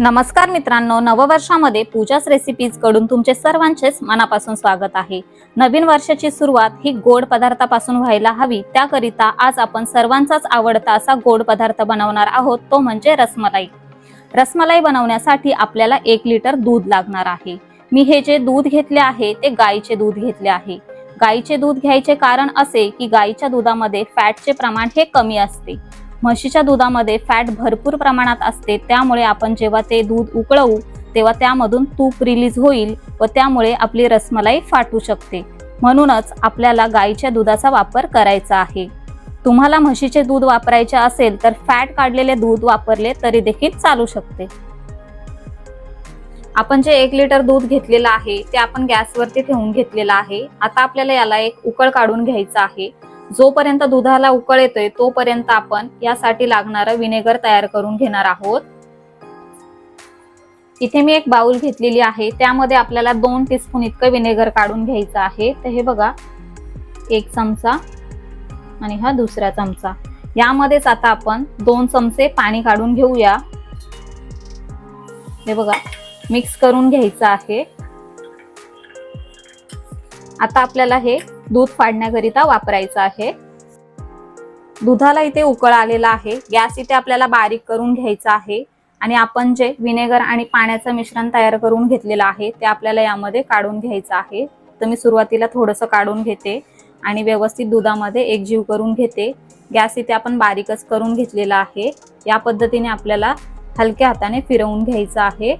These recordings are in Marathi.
नमस्कार मित्रांनो नववर्षामध्ये पूजाच रेसिपीजकडून तुमचे सर्वांचेच मनापासून स्वागत आहे. नवीन वर्षाची सुरुवात ही गोड पदार्थापासून व्हायला हवी त्याकरिता आज आपण सर्वांचाच आवडता असा गोड पदार्थ बनवणार आहोत तो म्हणजे रसमलाई. रसमलाई बनवण्यासाठी आपल्याला एक लिटर दूध लागणार आहे. मी हे जे दूध घेतले आहे ते गाईचे दूध घेतले आहे. गाईचे दूध घ्यायचे कारण असे की गाईच्या दुधामध्ये फॅटचे प्रमाण हे कमी असते. म्हशीच्या दुधामध्ये फॅट भरपूर प्रमाणात असते त्यामुळे आपण जेव्हा ते दूध उकळवू तेव्हा त्यामधून तूप रिलीज होईल व त्यामुळे आपली रसमलाई फाटू शकते. म्हणूनच आपल्याला गाईच्या दुधाचा वापर करायचा आहे. तुम्हाला म्हशीचे दूध वापरायचे असेल तर फॅट काढलेले दूध वापरले तरी देखील चालू शकते. आपण जे एक लिटर दूध घेतलेलं आहे ते आपण गॅसवरती ठेवून घेतलेलं आहे. आता आपल्याला याला एक उकळ काढून घ्यायचं आहे. जोपर्यंत दुधाला उकळ येतोय तोपर्यंत आपण यासाठी लागणारं विनेगर तयार करून घेणार आहोत. इथे मी एक बाउल घेतलेली आहे. त्यामध्ये आपल्याला दोन टीस्पून इतकं विनेगर काढून घ्यायचं आहे. तर हे बघा एक चमचा आणि हा दुसरा चमचा. यामध्येच आता आपण दोन चमचे पाणी काढून घेऊया. हे बघा मिक्स करून घ्यायचं आहे. आता आपल्याला हे दूध फाडण्याकरिता वापरायचं आहे. दुधाला इथे उकळ आलेला आहे. गॅस इथे आपल्याला बारीक करून घ्यायचा आहे. आणि आपण जे विनेगर आणि पाण्याचं मिश्रण तयार करून घेतलेलं आहे ते आपल्याला यामध्ये काढून घ्यायचं आहे. तर मी सुरुवातीला थोडंसं काढून घेते आणि व्यवस्थित दुधामध्ये एकजीव करून घेते. गॅस इथे आपण बारीकच करून घेतलेला आहे. या पद्धतीने आपल्याला हलक्या हाताने फिरवून घ्यायचं आहे.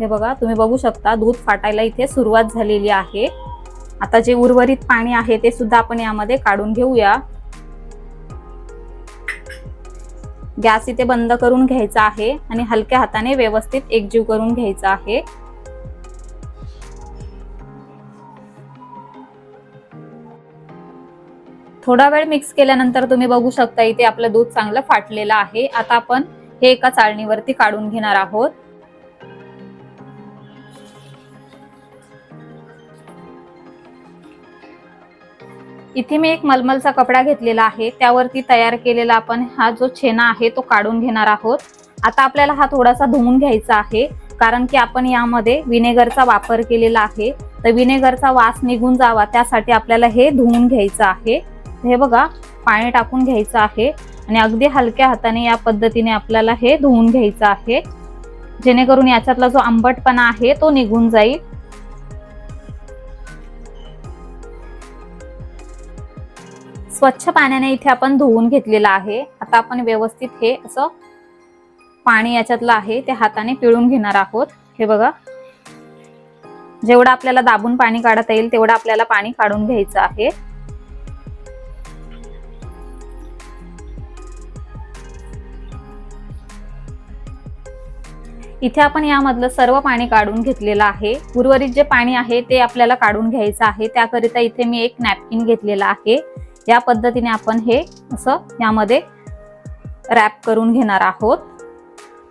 हे बघा तुम्ही बघू शकता दूध फाटायला इथे सुरुवात झालेली आहे. आता जे उर्वरित पाणी आहे ते सुद्धा आपण यामध्ये काढून घेऊया. गॅस इथे बंद करून घ्यायचा आहे आणि हलक्या हाताने व्यवस्थित एकजीव करून घ्यायचा आहे. थोडा वेळ मिक्स केल्यानंतर तुम्ही बघू शकता इथे आपलं दूध चांगलं फाटलेलं आहे. आता आपण हे एका चाळणीवरती काढून घेणार आहोत. इथे मी एक मलमलचा कपडा घेतलेला आहे. त्यावरती तयार केलेला आपण हा जो छेना आहे तो काढून घेणार आहोत. आता आपल्याला हा थोडासा धुवून घ्यायचा आहे. कारण की आपण यामध्ये विनेगरचा वापर केलेला आहे. तर विनेगरचा वास निघून जावा त्यासाठी आपल्याला हे धुवून घ्यायचं आहे. हे बघा पाणी टाकून घ्यायचं आहे. आणि अगदी हलक्या हाताने या पद्धतीने आपल्याला हे धुवून घ्यायचं आहे. जेणेकरून याच्यातला जो आंबटपणा आहे तो निघून जाईल. स्वच्छ पाण्याने इथे आपण धुवून घेतलेलं आहे. आता आपण व्यवस्थित हे असं पाणी याच्यातलं आहे ते हाताने पिळून घेणार आहोत. हे बघा. जेवढं आपल्याला दाबून पाणी काढता येईल तेवढं आपल्याला पाणी काढून घ्यायचं आहे. इथे आपण यामधलं सर्व पाणी काढून घेतलेलं आहे. उर्वरित जे पाणी आहे ते आपल्याला काढून घ्यायचं आहे. त्याकरिता इथे मी एक नॅपकिन घेतलेला आहे. या पद्धतीने आपण हे असं यामध्ये रॅप करून घेणार आहोत.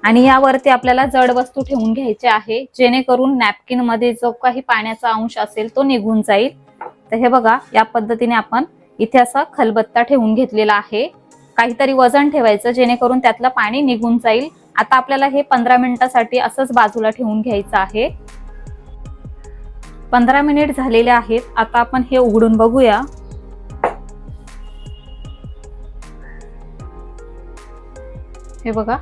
आणि यावरती आपल्याला जड वस्तू ठेवून घ्यायचे आहे जेणेकरून नॅपकिनमध्ये जो काही पाण्याचा अंश असेल तो निघून जाईल. तर हे बघा या पद्धतीने आपण इथे असा खलबत्ता ठेवून घेतलेला आहे. काहीतरी वजन ठेवायचं जेणेकरून त्यातलं पाणी निघून जाईल. आता आपल्याला हे पंधरा मिनिटासाठी असंच बाजूला ठेवून घ्यायचं आहे. पंधरा मिनिट झालेले आहेत. आता आपण हे उघडून बघूया. हे बघा.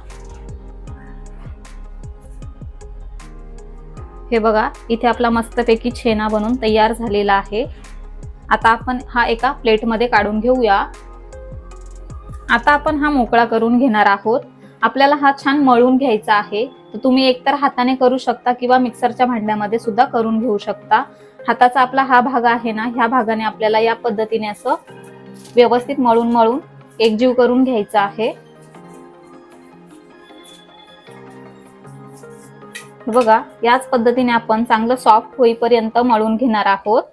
हे बघा इथे आपला मस्तपैकी छेना बनून तयार झालेला आहे. आता आपण हा एका प्लेटमध्ये काढून घेऊया. आता आपण हा मोकळा करून घेणार आहोत. आपल्याला हा छान मळून घ्यायचा आहे. तर तुम्ही एकतर हाताने करू शकता किंवा मिक्सरच्या भांड्यामध्ये सुद्धा करून घेऊ शकता. हाताचा आपला हा भाग आहे ना ह्या भागाने आपल्याला या पद्धतीने असं व्यवस्थित मळून मळून एकजीव करून घ्यायचा आहे. बघा याच पद्धतीने आपण चांगलं सॉफ्ट होईपर्यंत मळून घेणार आहोत.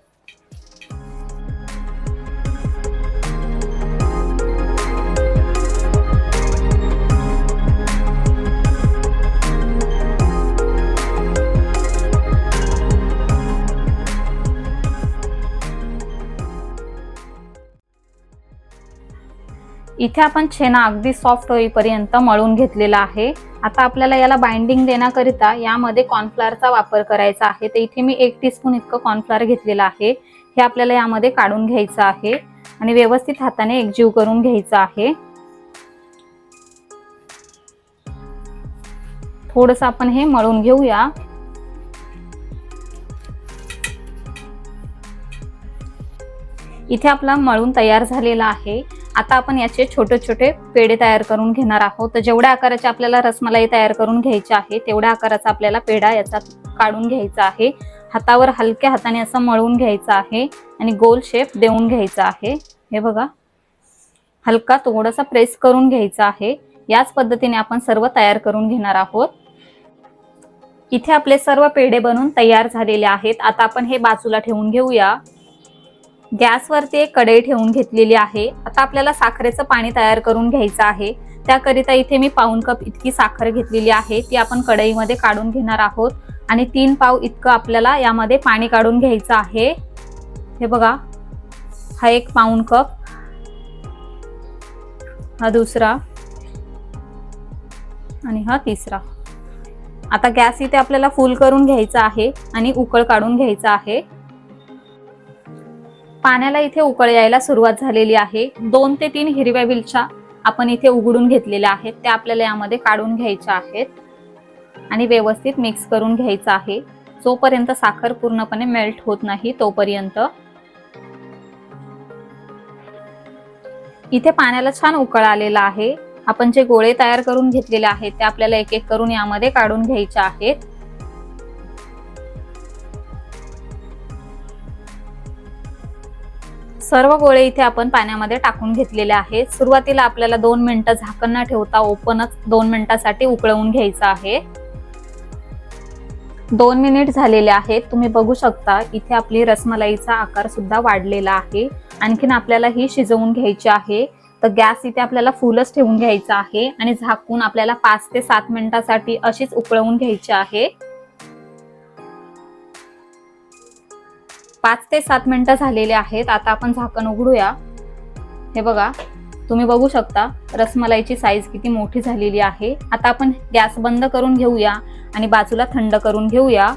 इथे आपण छेना अगदी सॉफ्ट होईपर्यंत मळून घेतलेला आहे. आता आपल्याला याला बाइंडिंग देण्याकरिता यामध्ये कॉर्नफ्लॉरचा वापर करायचा आहे. तर इथे मी एक टीस्पून इतकं कॉर्नफ्लॉर घेतलेलं आहे. हे आपल्याला यामध्ये काढून घ्यायचं आहे. आणि व्यवस्थित हाताने एकजीव करून घ्यायचं आहे. थोडस आपण हे मळून घेऊया. इथे आपला मळून तयार झालेला आहे. आता आपण याचे छोटे छोटे पेढे तयार करून घेणार आहोत. तर जेवढ्या आकाराचे आपल्याला रसमलाई तयार करून घ्यायचे आहे तेवढ्या आकाराचा आपल्याला पेढा याचा काढून घ्यायचा आहे. हातावर हलक्या हाताने असं मळून घ्यायचं आहे आणि गोल शेप देऊन घ्यायचा आहे. हे बघा. हलका थोडासा प्रेस करून घ्यायचा आहे. याच पद्धतीने आपण सर्व तयार करून घेणार आहोत. इथे आपले सर्व पेढे बनून तयार झालेले आहेत. आता आपण हे बाजूला ठेवून घेऊया. गॅसवरती एक कढई ठेवून घेतलेली आहे. आता आपल्याला साखरेचं पाणी तयार करून घ्यायचं आहे. त्याकरिता इथे मी पाऊन कप इतकी साखर घेतलेली आहे. ती आपण कढईमध्ये काढून घेणार आहोत. आणि तीन पाव इतकं आपल्याला यामध्ये पाणी काढून घ्यायचं आहे. हे बघा. हा एक पाऊन कप. हा दुसरा. आणि हा तिसरा. आता गॅस इथे आपल्याला फुल करून घ्यायचा आहे आणि उकळ काढून घ्यायचा आहे. पाण्याला इथे उकळ यायला सुरुवात झालेली आहे. दोन ते तीन हिरव्या विलच्या आपण इथे उघडून घेतलेल्या आहेत. त्या आपल्याला यामध्ये काढून घ्यायच्या आहेत. आणि व्यवस्थित मिक्स करून घ्यायचं आहे. जोपर्यंत साखर पूर्णपणे मेल्ट होत नाही तोपर्यंत. इथे पाण्याला छान उकळ आलेला आहे. आपण जे गोळे तयार करून घेतलेले आहेत ते आपल्याला एक एक करून यामध्ये काढून घ्यायचे आहेत. सर्व गोळे इथे आपण पाण्यामध्ये टाकून घेतलेले आहेत. सुरुवातीला आपल्याला दोन मिनिटं झाकण न ठेवता ओपनच दोन मिनिटासाठी उकळवून घ्यायचं आहे. दोन मिनिट झालेले आहेत. तुम्ही बघू शकता इथे आपली रसमलाईचा आकार सुद्धा वाढलेला आहे. आणखीन आपल्याला ही शिजवून घ्यायची आहे. तर गॅस इथे आपल्याला फुलच ठेवून घ्यायचा आहे आणि झाकून आपल्याला पाच ते सात मिनिटासाठी अशीच उकळवून घ्यायची आहे. पाच ते सात मिनिटं झालेले आहेत. आता आपण झाकण उघडूया. हे बघा तुम्ही बघू शकता रसमलाईची साईज किती मोठी झालेली आहे. आता आपण गॅस बंद करून घेऊया आणि बाजूला थंड करून घेऊया.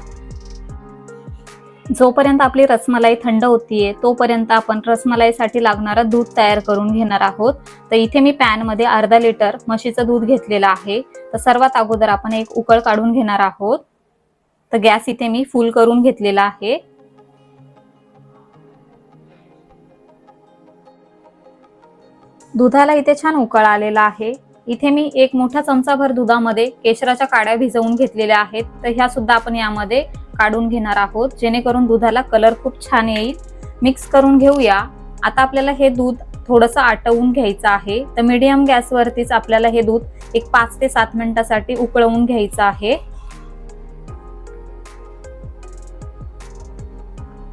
जोपर्यंत आपली रसमलाई थंड होतीये तोपर्यंत आपण रसमलाईसाठी लागणारं दूध तयार करून घेणार आहोत. तर इथे मी पॅनमध्ये अर्धा लिटर म्हशीचं दूध घेतलेलं आहे. तर सर्वात अगोदर आपण एक उकळ काढून घेणार आहोत. तर गॅस इथे मी फुल करून घेतलेला आहे. दुधाला इथे छान उकळ आलेला आहे. इथे मी एक मोठा चमचाभर दुधामध्ये केशराच्या काड्या भिजवून घेतलेल्या आहेत. तर ह्या सुद्धा आपण यामध्ये काढून घेणार आहोत जेणेकरून दुधाला कलर खूप छान येईल. मिक्स करून घेऊया. आता आपल्याला हे दूध थोडंसं आटवून घ्यायचं आहे. तर मीडियम गॅसवरतीच आपल्याला हे दूध एक पाच ते सात मिनिटासाठी उकळवून घ्यायचं आहे.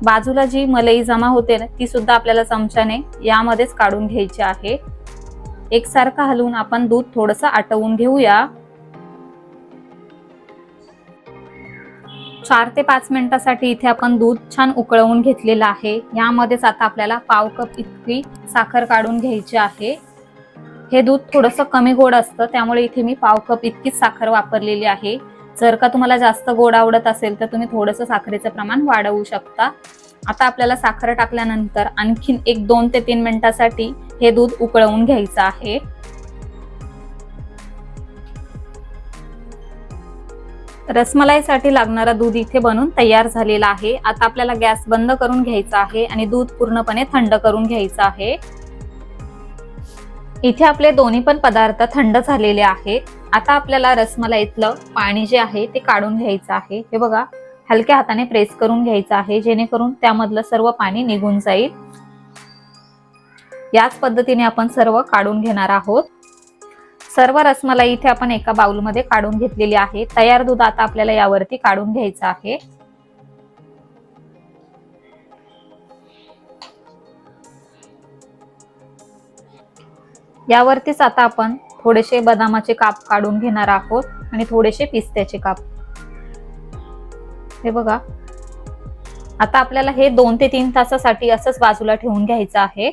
बाजूला जी मलई जमा होते ना ती सुद्धा आपल्याला चमच्याने यामध्येच काढून घ्यायची आहे. एकसारखं हलवून आपण दूध थोडस आटवून घेऊया. चार ते पाच मिनिटासाठी इथे आपण दूध छान उकळवून घेतलेलं आहे. यामध्येच आता आपल्याला पाव कप इतकी साखर काढून घ्यायची आहे. हे दूध थोडंसं कमी गोड असतं त्यामुळे इथे मी पाव कप इतकीच साखर वापरलेली आहे. जर का तुम्हाला जास्त गोड आवडत असेल तर तुम्ही थोडंसं साखरेचं प्रमाण वाढवू शकता. आता आपल्याला साखर टाकल्यानंतर आणखीन एक दोन ते तीन मिनिटासाठी हे दूध उकळवून घ्यायचं आहे. रसमलाईसाठी लागणारा दूध इथे बनून तयार झालेला आहे. आता आपल्याला गॅस बंद करून घ्यायचा आहे आणि दूध पूर्णपणे थंड करून घ्यायचं आहे. इथे आपले दोन्ही पण पदार्थ थंड झालेले आहेत. आता आपल्याला रसमलाईतलं पाणी जे आहे ते काढून घ्यायचं आहे. हे बघा हलक्या हाताने प्रेस करून घ्यायचं आहे जेणेकरून त्यामधलं सर्व पाणी निघून जाईल. याच पद्धतीने आपण सर्व काढून घेणार आहोत. सर्व रसमलाई इथे आपण एका बाउलमध्ये काढून घेतलेली आहे. तयार दूध आता आपल्याला यावरती काढून घ्यायचं आहे. यावरतीच आता आपण थोडेसे बदामाचे काप काढून घेणार आहोत आणि थोडेसे पिस्त्याचे काप. हे बघा. आता आपल्याला हे दोन ते तीन तासासाठी असंच बाजूला ठेवून घ्यायचं आहे.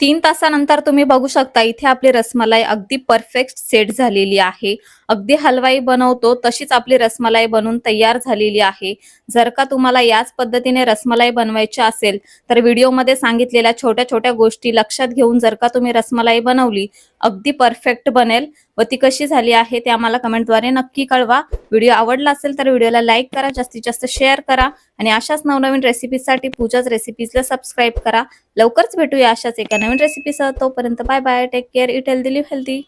तीन तासानंतर तुम्ही बघू शकता इथे आपली रसमलाई अगदी परफेक्ट सेट झालेली आहे. अगदी हलवाई बनवतो तशीच आपली रसमलाई बनून तयार झालेली आहे. जर का तुम्हाला याच पद्धतीने रसमलाई बनवायची असेल तर व्हिडिओमध्ये सांगितलेल्या छोट्या छोट्या गोष्टी लक्षात घेऊन जर का तुम्ही रसमलाई बनवली अगदी परफेक्ट बनेल व ती कशी झाली आहे ते आम्हाला कमेंटद्वारे नक्की कळवा. व्हिडिओ आवडला असेल तर व्हिडिओला लाईक करा जास्तीत जास्त शेअर करा आणि अशाच नवनवीन रेसिपीजसाठी पूजाच रेसिपीजला सबस्क्राईब करा. लवकरच भेटूया अशाच एका नवीन रेसिपीसह तोपर्यंत bye bye take care eat healthy live healthy